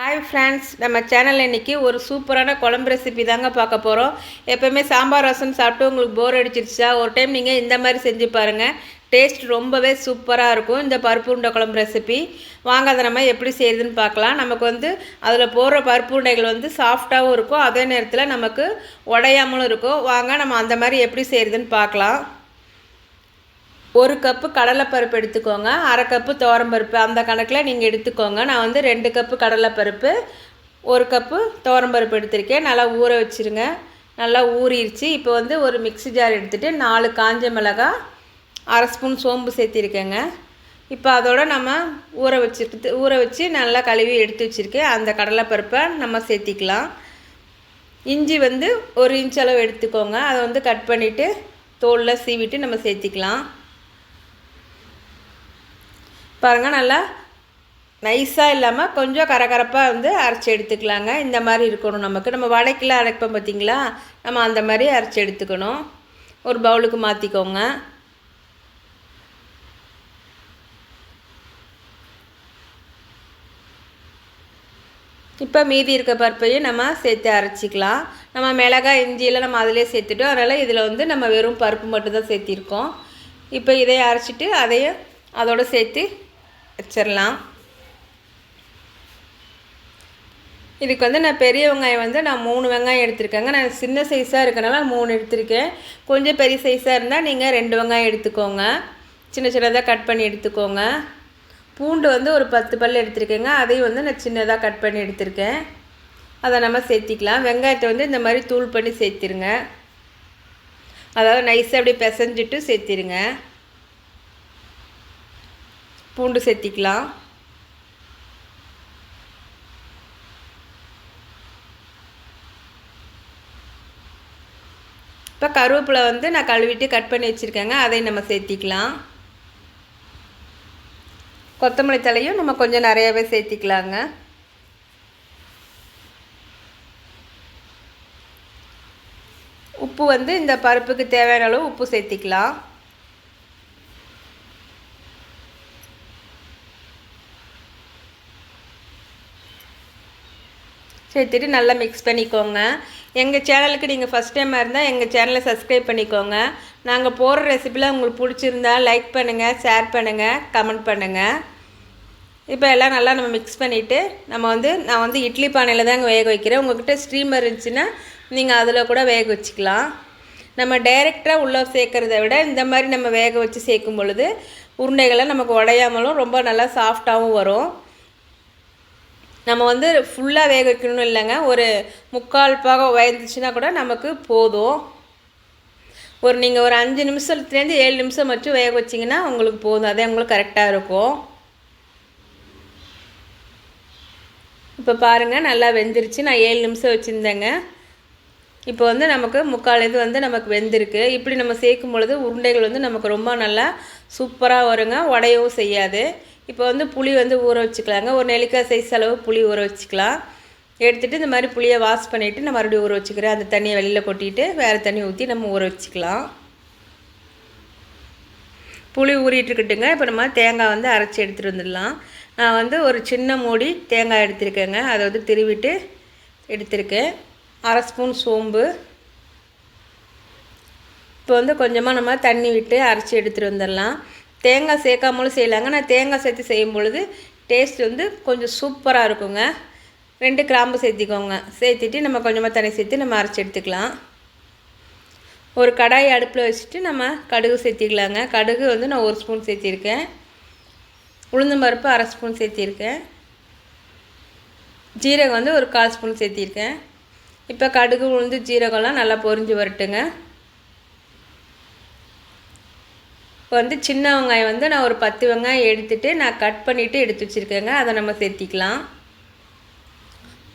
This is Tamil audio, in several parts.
ஹாய் ஃப்ரெண்ட்ஸ் நம்ம சேனல் இன்றைக்கி ஒரு சூப்பரான குழம்பு ரெசிபி தாங்க பார்க்க போகிறோம் எப்போவுமே சாம்பார் ரசம் சாப்பிட்டு உங்களுக்கு போர் அடிச்சிருச்சா ஒரு டைம் நீங்கள் இந்த மாதிரி செஞ்சு பாருங்கள் டேஸ்ட் ரொம்பவே சூப்பராக இருக்கும் இந்த பருப்பு உருண்டை குழம்பு ரெசிபி வாங்க அதை நம்ம எப்படி செய்யுதுன்னு பார்க்கலாம். நமக்கு வந்து அதில் போடுற பருப்பு உருண்டைகள் வந்து சாஃப்டாகவும் இருக்கும். அதே நேரத்தில் நமக்கு உடையாமலும் இருக்கும். வாங்க நம்ம அந்த மாதிரி எப்படி செய்கிறதுன்னு பார்க்கலாம். ஒரு கப்பு கடலைப்பருப்பு எடுத்துக்கோங்க அரை கப்பு துவரம்பருப்பு அந்த கணக்கில் நீங்கள் எடுத்துக்கோங்க. நான் வந்து ரெண்டு கப்பு கடலைப்பருப்பு ஒரு கப்பு துவரம்பருப்பு எடுத்திருக்கேன். நல்லா ஊற வச்சுருங்க. நல்லா ஊறிடுச்சு இப்போ வந்து ஒரு மிக்ஸி ஜார் எடுத்துகிட்டு நாலு காஞ்ச மிளகாய் அரை ஸ்பூன் சோம்பு சேர்த்திருக்கேங்க. இப்போ அதோட நம்ம ஊற வச்சுட்டு ஊற வச்சு நல்லா கழுவி எடுத்து வச்சுருக்கேன். அந்த கடலைப்பருப்பை நம்ம சேர்த்திக்கலாம். இஞ்சி வந்து ஒரு இன்ச் அளவு எடுத்துக்கோங்க. அதை வந்து கட் பண்ணிவிட்டு தோலில் சீவிட்டு நம்ம சேர்த்திக்கலாம். பாருங்கள் நல்லா நைஸாக இல்லாமல் கொஞ்சம் கரகரப்பாக வந்து அரைச்சி எடுத்துக்கலாங்க. இந்த மாதிரி இருக்கணும் நமக்கு. நம்ம வடைக்கெலாம் அரைப்போம் பார்த்திங்களா நம்ம அந்த மாதிரி அரைச்சி எடுத்துக்கணும். ஒரு பவுலுக்கு மாற்றிக்கோங்க இப்போ மீதி இருக்க பருப்பையும் நம்ம சேர்த்து அரைச்சிக்கலாம். நம்ம மிளகாய் இஞ்சியெல்லாம் நம்ம அதிலே சேர்த்துட்டோம். அதனால் இதில் வந்து நம்ம வெறும் பருப்பு மட்டும்தான் சேர்த்திருக்கோம். இப்போ இதையும் அரைச்சிட்டு அதையும் அதோடு சேர்த்து வச்சிடலாம் இதுக்கு வந்து நான் பெரிய வெங்காயம் வந்து நான் மூணு வெங்காயம் எடுத்திருக்கேங்க. நான் சின்ன சைஸாக இருக்கனால மூணு எடுத்திருக்கேன். கொஞ்சம் பெரிய சைஸாக இருந்தால் நீங்கள் ரெண்டு வெங்காயம் எடுத்துக்கோங்க. சின்ன சின்னதாக கட் பண்ணி எடுத்துக்கோங்க. பூண்டு வந்து ஒரு பத்து பல் எடுத்திருக்கேங்க. அதையும் வந்து நான் சின்னதாக கட் பண்ணி எடுத்திருக்கேன். அதை நம்ம சேர்த்திக்கலாம். வெங்காயத்தை வந்து இந்த மாதிரி தூள் பண்ணி சேர்த்திருங்க. அதாவது நைஸாக அப்படியே பிசைஞ்சிட்டு சேர்த்திருங்க. பூண்டு சேர்த்திக்கலாம். இப்போ கருவேப்பிலை வந்து நான் கழுவிட்டு கட் பண்ணி வச்சுருக்கேங்க. அதையும் நம்ம சேர்த்திக்கலாம். கொத்தமல்லி தலையும் நம்ம கொஞ்சம் நிறையாவே சேர்த்திக்கலாங்க. உப்பு வந்து இந்த பருப்புக்கு தேவையான அளவு உப்பு சேர்த்திக்கலாம். சேர்த்துட்டு நல்லா மிக்ஸ் பண்ணிக்கோங்க. எங்கள் சேனலுக்கு நீங்கள் ஃபஸ்ட் டைமாக இருந்தால் எங்கள் சேனலை சப்ஸ்கிரைப் பண்ணிக்கோங்க. நாங்கள் போடுற ரெசிபிலாம் உங்களுக்கு பிடிச்சிருந்தா லைக் பண்ணுங்கள் ஷேர் பண்ணுங்கள் கமெண்ட் பண்ணுங்கள் இப்போ எல்லாம் நல்லா நம்ம மிக்ஸ் பண்ணிவிட்டு நம்ம வந்து நான் வந்து இட்லி பானையில் தாங்க வேக வைக்கிறேன். உங்கள்கிட்ட ஸ்ட்ரீம் இருந்துச்சுன்னா நீங்கள் அதில் கூட வேக வச்சுக்கலாம். நம்ம டைரெக்டாக உள்ளே சேர்க்குறத விட இந்த மாதிரி நம்ம வேக வச்சு சேர்க்கும் பொழுது உருண்டைகளை நமக்கு உடையாமலும் ரொம்ப நல்லா சாஃப்டாகவும் வரும். நம்ம வந்து ஃபுல்லாக வேக வைக்கணும்னு இல்லைங்க. ஒரு முக்கால் பாகம் வயந்துச்சுன்னா கூட நமக்கு போதும். ஒரு நீங்கள் ஒரு அஞ்சு நிமிஷத்துலேருந்து ஏழு நிமிஷம் மட்டும் வேக வச்சிங்கன்னா உங்களுக்கு போதும். அதே உங்களுக்கு கரெக்டாக இருக்கும். இப்போ பாருங்கள் நல்லா வெந்துருச்சு. நான் ஏழு நிமிஷம் வச்சுருந்தேங்க. இப்போ வந்து நமக்கு முக்கால் இது வந்து நமக்கு வெந்திருக்கு. இப்படி நம்ம சேர்க்கும் பொழுது உருண்டைகள் வந்து நமக்கு ரொம்ப நல்லா சூப்பராக வருங்க. உடையவும் செய்யாது. இப்போ வந்து புளி வந்து ஊற வச்சுக்கலாங்க. ஒரு நெல்லிக்காய் சைஸ் அளவு புளி ஊற வச்சுக்கலாம். எடுத்துகிட்டு இந்த மாதிரி புளியை வாஷ் பண்ணிவிட்டு நான் மறுபடியும் ஊற வச்சுக்கிறேன். அந்த தண்ணியை வெளியில் கொட்டிட்டு வேறு தண்ணி ஊற்றி நம்ம ஊற வச்சுக்கலாம். புளி ஊறிட்டுருக்கட்டுங்க இப்போ நம்ம தேங்காய் வந்து அரைச்சி எடுத்துகிட்டு வந்துடலாம். நான் வந்து ஒரு சின்ன மூடி தேங்காய் எடுத்திருக்கேங்க. அதை வந்து திருவிட்டு எடுத்திருக்கேன். அரை ஸ்பூன் சோம்பு. இப்போ வந்து கொஞ்சமாக நம்ம தண்ணி விட்டு அரைச்சி எடுத்துகிட்டு வந்துடலாம். தேங்காய் சேர்க்காமலும் செய்யலாங்க. நான் தேங்காய் சேர்த்து செய்யும் பொழுது டேஸ்ட் வந்து கொஞ்சம் சூப்பராக இருக்குங்க. ரெண்டு கிராம்பு சேர்த்திக்கோங்க. சேர்த்துட்டு நம்ம கொஞ்சமாக தண்ணி சேர்த்து நம்ம அரைச்சி எடுத்துக்கலாம். ஒரு கடாய் அடுப்பில் வச்சுட்டு நம்ம கடுகு சேர்த்திக்கலாங்க. கடுகு வந்து நான் ஒரு ஸ்பூன் சேர்த்திருக்கேன். உளுந்தம் பருப்பு அரை ஸ்பூன் சேர்த்திருக்கேன். ஜீரகம் வந்து ஒரு கால் ஸ்பூன் சேர்த்திருக்கேன். இப்போ கடுகு உளுந்து ஜீரகம்லாம் நல்லா பொரிஞ்சு வரட்டுங்க. இப்போ வந்து சின்ன வெங்காயம் வந்து நான் ஒரு பத்து வெங்காயம் எடுத்துகிட்டு நான் கட் பண்ணிவிட்டு எடுத்து வச்சுருக்கேங்க. அதை நம்ம சேர்த்திக்கலாம்.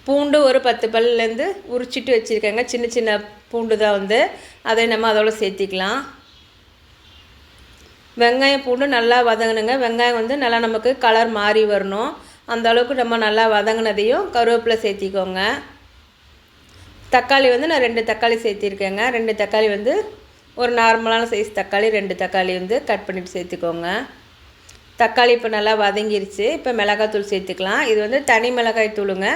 பூண்டு ஒரு பத்து பல்லேருந்து உரிச்சிட்டு வச்சுருக்கேங்க. சின்ன சின்ன பூண்டு தான் வந்து. அதை நம்ம அதோட சேர்த்திக்கலாம். வெங்காயம் பூண்டு நல்லா வதங்கணுங்க. வெங்காயம் வந்து நல்லா நமக்கு கலர் மாறி வரணும். அந்த அளவுக்கு நம்ம நல்லா வதங்கினதையும் கருவேப்பிலை சேர்த்திக்கோங்க. தக்காளி வந்து நான் ரெண்டு தக்காளி சேர்த்திருக்கேங்க. ரெண்டு தக்காளி வந்து ஒரு நார்மலான சைஸ் தக்காளி ரெண்டு தக்காளி வந்து கட் பண்ணிவிட்டு சேர்த்துக்கோங்க. தக்காளி இப்போ நல்லா வதங்கிருச்சு. இப்போ மிளகாத்தூள் சேர்த்துக்கலாம். இது வந்து தனி மிளகாய் தூளுங்க.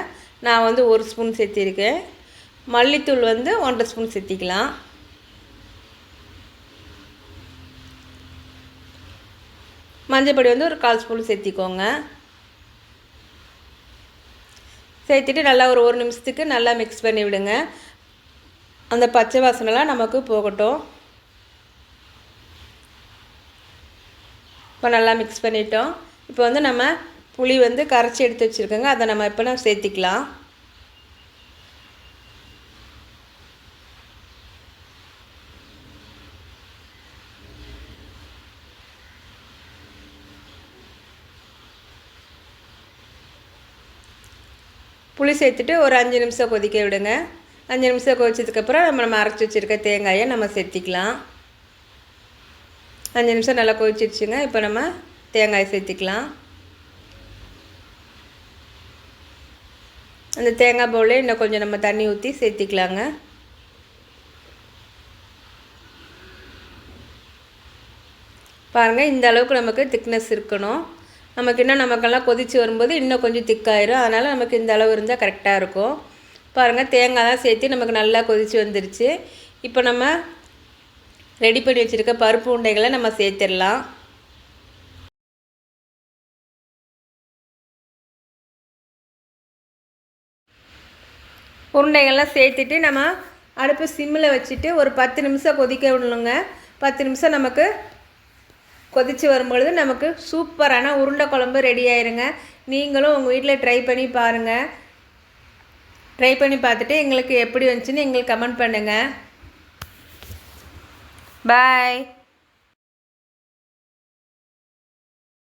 நான் வந்து ஒரு ஸ்பூன் சேர்த்திருக்கேன். மல்லித்தூள் வந்து ஒன்றரை ஸ்பூன் சேர்த்திக்கலாம். மஞ்சப்பொடி வந்து ஒரு கால் ஸ்பூன் சேர்த்திக்கோங்க. சேர்த்துட்டு நல்லா ஒரு ஒரு நிமிஷத்துக்கு நல்லா மிக்ஸ் பண்ணி விடுங்க அந்த பச்சை வாசனைலாம் நமக்கு போகட்டும். இப்போ நல்லா மிக்ஸ் பண்ணிட்டோம். இப்போ வந்து நம்ம புளி வந்து கரைச்சி எடுத்து வச்சுருக்கோங்க. அதை நம்ம இப்போ நம்ம சேர்த்திக்கலாம். புளி சேர்த்துட்டு ஒரு அஞ்சு நிமிஷம் கொதிக்க விடுங்க. அஞ்சு நிமிஷம் கொதிச்சதுக்கப்புறம் நம்ம நம்ம அரைச்சி வச்சுருக்க தேங்காயை நம்ம சேர்த்திக்கலாம். அஞ்சு நிமிஷம் நல்லா கொதிச்சிருச்சுங்க. இப்போ நம்ம தேங்காயை சேர்த்திக்கலாம். அந்த தேங்காய் பவுலே இன்னும் கொஞ்சம் நம்ம தண்ணி ஊற்றி சேர்த்திக்கலாங்க. பாருங்கள் இந்த அளவுக்கு நமக்கு திக்னஸ் இருக்கணும். நமக்கு இன்னும் நமக்கெல்லாம் கொதித்து வரும்போது இன்னும் கொஞ்சம் திக்காயிரும் அதனால் நமக்கு இந்த அளவு இருந்தால் கரெக்டாக இருக்கும். பாருங்கள் தேங்காய் தான் சேர்த்து நமக்கு நல்லா கொதித்து வந்துருச்சு. இப்போ நம்ம ரெடி பண்ணி வச்சுருக்க பருப்பு உண்டைகளை நம்ம சேர்த்துடலாம். உருண்டைகள்லாம் சேர்த்துட்டு நம்ம அடுப்பு சிம்மில் வச்சுட்டு ஒரு பத்து நிமிஷம் கொதிக்க விடணுங்க. பத்து நிமிஷம் நமக்கு கொதித்து வரும்பொழுது நமக்கு சூப்பரான உருண்டை குழம்பு ரெடி ஆயிருங்க. நீங்களும் உங்கள் வீட்டில் ட்ரை பண்ணி பாருங்கள் ட்ரை பண்ணி பார்த்துட்டு எங்களுக்கு எப்படி வந்துச்சுன்னு எங்களுக்கு கமெண்ட் பண்ணுங்கள் Bye.